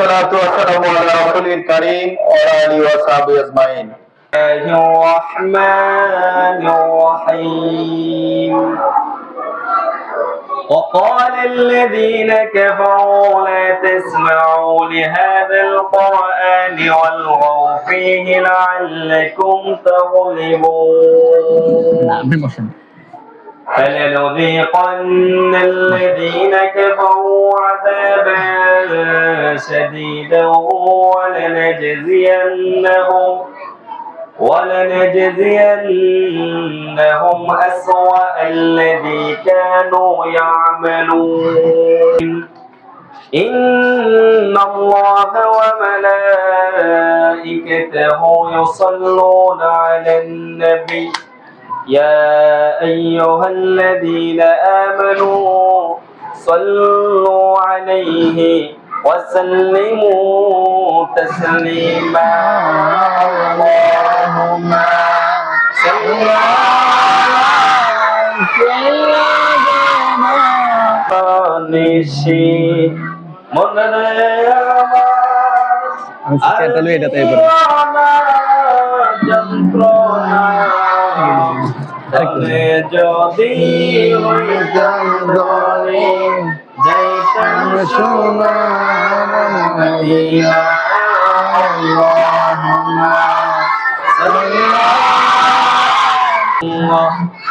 والصلاة والسلام على رسول الكريم وعلى آله وصحبه أجمعين. الرحمن الرحيم. وقال الذين كفروا لا تسمعوا لهذا القرآن والغوا فيه لعلكم تغلبون. فلنذيقن الذين كفروا عذابا شديدا ولنجزينهم ولنجزينهم أسوأ الذي كانوا يعملون. إن الله وملائكته يصلون على النبي يا أيها الذين آمنوا صلوا عليه وسلموا تسليما اللهم صل على নিশি মনে আমি শিক্ষাটা লই এটাতে এবার যন্ত্রণা তবে যদি ওই জঙ্গলে যাইতাম সোনা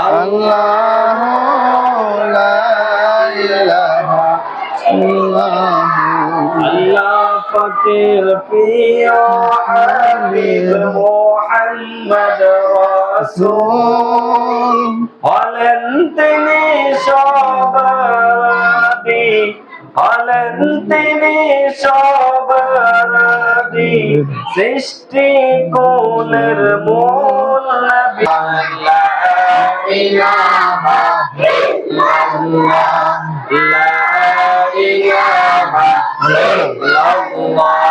আল্লাহ ফকির প্রিয় হাবিব মোহাম্মদ রাসূল হলেন তিনি সবাদি হলেন তিনি সৃষ্টি কোলের মূল নবী। ইলাহা ইল্লাল্লাহ। লা ইলাহা ইল্লাল্লাহ।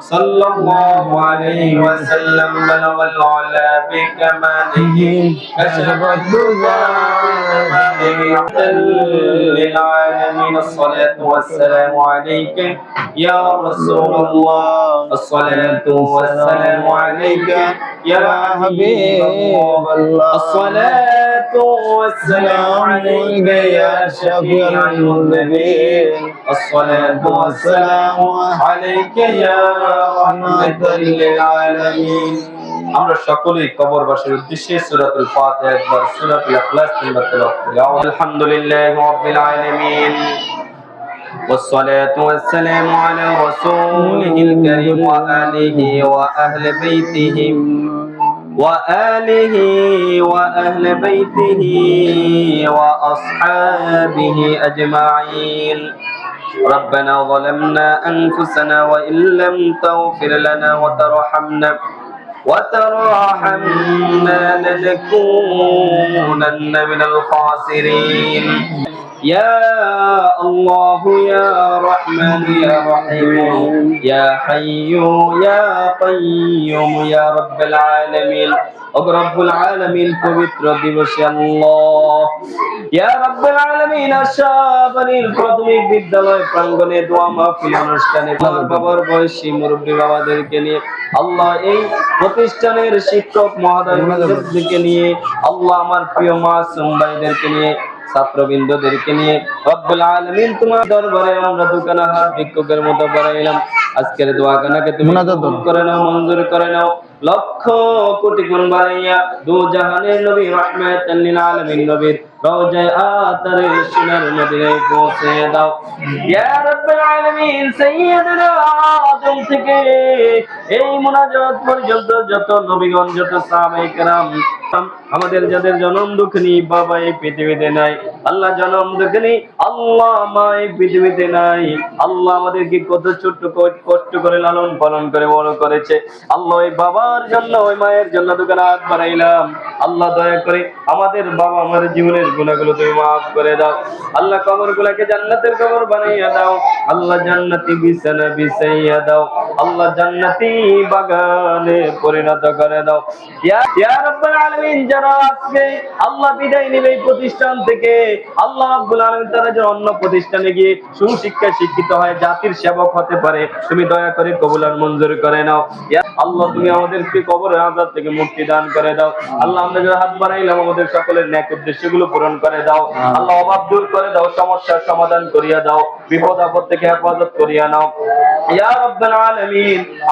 صلى الله عليه وسلم بلغ العلا بكماله. كشف الدجى للعالمين. الصلاة والسلام عليك يا رسول الله. الصلاة والسلام عليك يا حبيب الله. الصلاة والسلام عليك يا شفيع المذنبين الصلاة والسلام عليك يا আমরা সকলেই কবরবাসীর উদ্দেশ্যে সূরাতুল ফাতিহা একবার সূরাতুল ইখলাস তিনবার তেলাওয়াত করি আলহামদুলিল্লাহি রাব্বিল আলামিন والصلاة والسلام على رسوله الكريم وآله وأهل بيته وآله وأهل بيته وأصحابه أجمعين ربنا ظلمنا أنفسنا وإن لم تغفر لنا وترحمنا وترحمنا لنكونن من الخاسرين. يا الله يا رحمن يا رحيم يا حي يا قيوم يا رب العالمين رب العالمين পবিত্র দিবসে আল্লাহ ইয়া রাব্বুল আলামিন আশাবানির প্রাথমিক বিদ্যালয় প্রাঙ্গণে দোয়া মাহফিল অনুষ্ঠানে বাবার বাবার বয়সী মুরব্বী বাবাদেরকে নিয়ে আল্লাহ এই প্রতিষ্ঠানের শিক্ষক মহোদয়দেরকে নিয়ে আল্লাহ আমার প্রিয় মাসুম ভাইদেরকে নিয়ে ছাত্রবৃন্দদেরকে নিয়ে রব্বুল আলামিন তোমার দরবারে আমরা দোকানে হাত ভিক্ষুকের মতো বাড়াইলাম। আজকের দোয়া কানাকে তুমি করে। নাও মঞ্জুর করে নাও। লক্ষ কোটি গুণ বাড়াইয়া দু জাহানের নবী রহমাতাল লিল আলামিন নবীর রওজায় আতারে সোনার মদিনায় পৌঁছে দাও। ইয়া রাব্বুল আলামিন সাইয়্যিদুনা আদম থেকে এই মুনাজাত পর্যন্ত যত নবীগণ যত সাহাবায়ে কেরাম আমাদের যাদের জনম দুঃখ নেই বাবা এই পৃথিবীতে নাই। আল্লাহ জন্ম দেখেনি, আল্লাহ এই পৃথিবীতে নাই। আল্লাহ আমাদেরকে কত ছোট্ট কষ্ট করে লালন পালন করে বড় করেছে। আল্লাহ ওই বাবার জন্য, ওই মায়ের জন্য দোকানে হাত বাড়াইলাম। আল্লাহ দয়া করে আমাদের বাবা আমার জীবনের গুণাগুলো তুমি মাফ করে দাও। আল্লাহ কবর গুলাকে জান্নাতের কবর বানাইয়া দাও। আল্লাহ জান্নাতি বিছানা বিছাইয়া দাও। আল্লাহ জান্নাতি বাগানে পরিণত করে দাও। ইয়া ইয়া রাব্বুল আলামিন, যারা আজকে আল্লাহ বিদায় নেবে এই প্রতিষ্ঠান থেকে আল্লাহ রাব্বুল আলামিন তারা যে অন্য প্রতিষ্ঠানে গিয়ে সুশিক্ষায় শিক্ষিত হয়, জাতির সেবক হতে পারে, তুমি দয়া করে কবুলার মঞ্জুর করে নাও। আল্লাহ, তুমি আমাদেরকে কবরের আজাব থেকে মুক্তি দান করে দাও। আল্লাহ, আমরা যারা হাত বাড়াইলাম, আমাদের সকলের ন্যাক উদ্দেশ্যগুলো পূরণ করে দাও। আল্লাহ, অভাব দূর করে দাও, সমস্যার সমাধান করিয়া দাও। বিপদ, আপদ থেকে হেফাজত করিয়া নাও।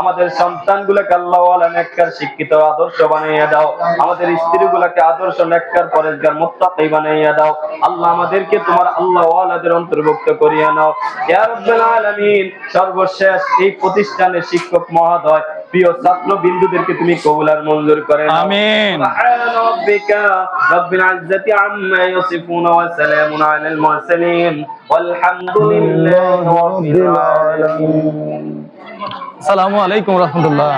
আমাদের সন্তানগুলোকে আল্লাহ ওয়ালা নেককার শিক্ষিত আদর্শ বানাইয়া দাও। আমাদের আদর্শ নেককার পরেশগার মুত্তাকি বানাইয়া দাও। আল্লাহ, আমাদেরকে তোমার আল্লাহ অন্তর্ভুক্ত করিয়া নাও। সর্বশেষ এই প্রতিষ্ঠানের শিক্ষক মহোদয় প্রিয় ছাত্র বিন্দুদেরকে তুমি কবুল আর মঞ্জুর করে আমিন। রব্বিল ইজ্জাতি আম্মা ইয়াসিফুন ওয়া সালামুন আলাল মুরসালিন। আলহামদুলিল্লাহি রাব্বিল আলামিন। আসসালামু আলাইকুম রাহমাতুল্লাহ।